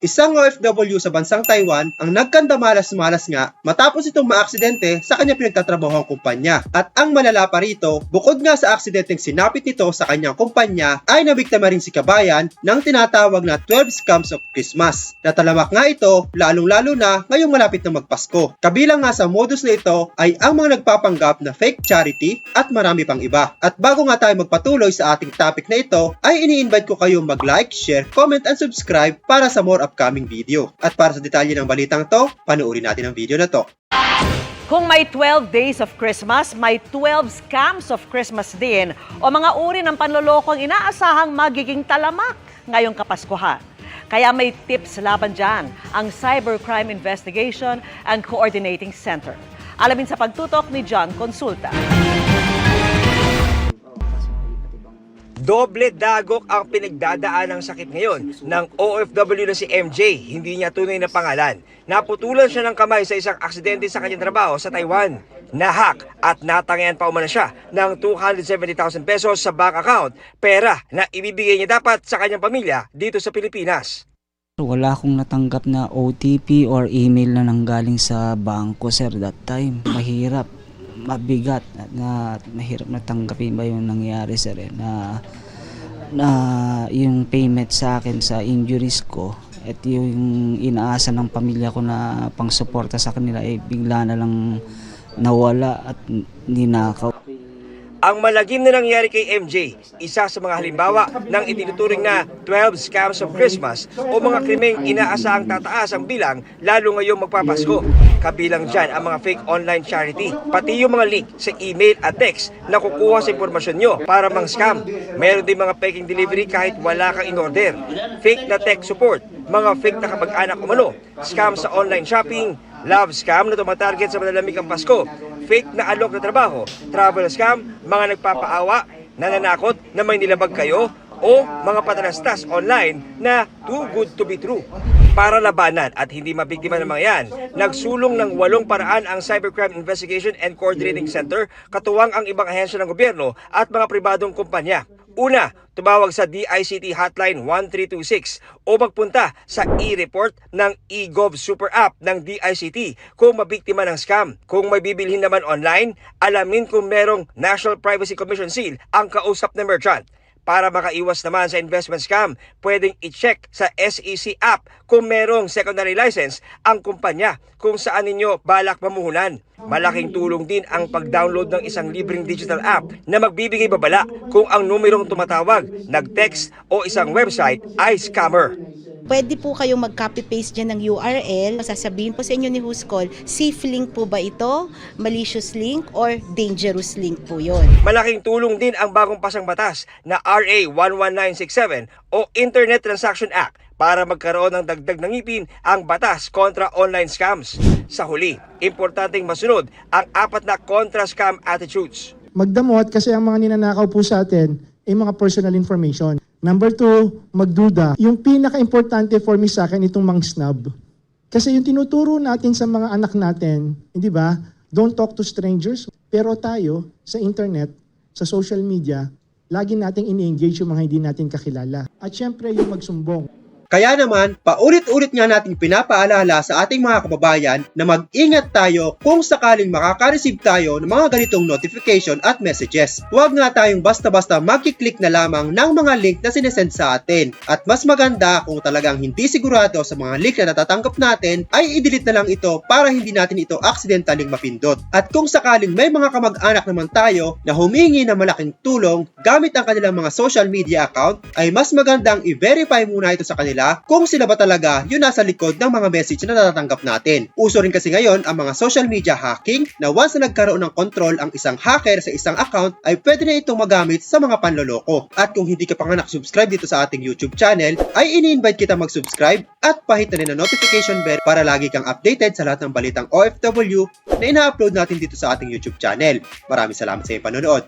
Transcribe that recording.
Isang OFW sa bansang Taiwan ang nagkandamalas-malas nga matapos itong maaksidente sa kanyang pinagtatrabahong kumpanya. At ang malala pa rito, bukod nga sa aksidenteng sinapit nito sa kanyang kumpanya, ay nabiktima rin si Kabayan ng tinatawag na 12 scams of Christmas. Natalamak nga ito, lalong-lalo na ngayong malapit na magpasko. Kabilang nga sa modus na ito ay ang mga nagpapanggap na fake charity at marami pang iba. At bago nga tayo magpatuloy sa ating topic na ito, ay ini-invite ko kayong mag-like, share, comment, and subscribe para sa more upcoming video. At para sa detalye ng balitang to, panuorin natin ang video na to. Kung may 12 days of Christmas, may 12 scams of Christmas din o mga uri ng panlolokong inaasahang magiging talamak ngayong Kapaskuhan. Kaya may tips laban dyan ang Cybercrime Investigation and Coordinating Center. Alamin sa pagtutok ni John Consulta. Doble dagok ang pinagdadaan ng sakit ngayon ng OFW na si MJ, hindi niya tunay na pangalan. Naputulan siya ng kamay sa isang aksidente sa kanyang trabaho sa Taiwan. Nahak at natangayan pa umano siya ng 270,000 pesos sa bank account, pera na ibibigay niya dapat sa kanyang pamilya dito sa Pilipinas. Wala akong natanggap na OTP or email na nanggaling sa bangko sir that time. Mahirap, mabigat at na mahirap na tanggapin ba yung nangyari sir eh, na na yung payment sa akin sa injuries ko at yung inaasa ng pamilya ko na pangsuporta sa kanila eh bigla na lang nawala at ninakaw. Ang malagim na nangyari kay MJ, isa sa mga halimbawa ng itinuturing na 12 scams of Christmas o mga krimeng inaasahang tataas ang bilang lalo ngayong magpapasko. Kabilang dyan ang mga fake online charity, pati yung mga link sa email at text na kukuha sa impormasyon nyo para mang scam. Meron din mga peking delivery kahit wala kang in-order. Fake na tech support, mga fake na kamag-anak umano, scam sa online shopping, love scam na tumatarget sa malalamig ang Pasko, fake na alok na trabaho, travel scam, mga nagpapaawa, nananakot na may nilabag kayo, o mga patalastas online na too good to be true. Para labanan at hindi mabiktima ng mga yan, nagsulong ng walong paraan ang Cybercrime Investigation and Coordinating Center, katuwang ang ibang ahensya ng gobyerno at mga pribadong kumpanya. Una, tumawag sa DICT Hotline 1326 o magpunta sa e-report ng eGov Super App ng DICT kung mabiktima ng scam. Kung may bibilhin naman online, alamin kung merong National Privacy Commission seal ang kausap na merchant. Para makaiwas naman sa investment scam, pwedeng i-check sa SEC app kung merong secondary license ang kumpanya kung saan ninyo balak mamuhunan. Malaking tulong din ang pag-download ng isang libreng digital app na magbibigay babala kung ang numerong tumatawag, nag-text o isang website ay scammer. Pwede po kayong mag-copy-paste dyan ng URL. Sasabihin po sa inyo ni Who's Call, safe link po ba ito, malicious link, or dangerous link po yon. Malaking tulong din ang bagong pasang batas na RA 11967 o Internet Transaction Act para magkaroon ng dagdag ng ngipin ang batas kontra online scams. Sa huli, importanteng masunod ang apat na contra-scam attitudes. magdamot kasi ang mga ninanakaw po sa atin ay mga personal information. Number two, magduda. Yung pinaka-importante for me sa akin itong mang snub. Kasi yung tinuturo natin sa mga anak natin, hindi ba? Don't talk to strangers. Pero tayo, sa internet, sa social media, lagi nating ini-engage yung mga hindi natin kakilala. At syempre, yung magsumbong. Kaya naman, paulit-ulit nga nating pinapaalala sa ating mga kababayan na mag-ingat tayo kung sakaling makaka-receive tayo ng mga ganitong notification at messages. Huwag nga tayong basta-basta magkiklik na lamang ng mga link na sinesend sa atin. At mas maganda kung talagang hindi sigurado sa mga link na natatanggap natin, ay i-delete na lang ito para hindi natin ito accidentaling mapindot. At kung sakaling may mga kamag-anak naman tayo na humingi ng malaking tulong gamit ang kanilang mga social media account, ay mas magandang i-verify muna ito sa kanila kung sila ba talaga yung nasa likod ng mga message na natatanggap natin. Uso rin kasi ngayon ang mga social media hacking na once na nagkaroon ng control ang isang hacker sa isang account ay pwede na itong magamit sa mga panloloko. At kung hindi ka pa nga nakasubscribe dito sa ating YouTube channel, ay ini-invite kita mag-subscribe at pahit na rin ang notification bell para lagi kang updated sa lahat ng balitang OFW na ina-upload natin dito sa ating YouTube channel. Maraming salamat sa iyong panonood.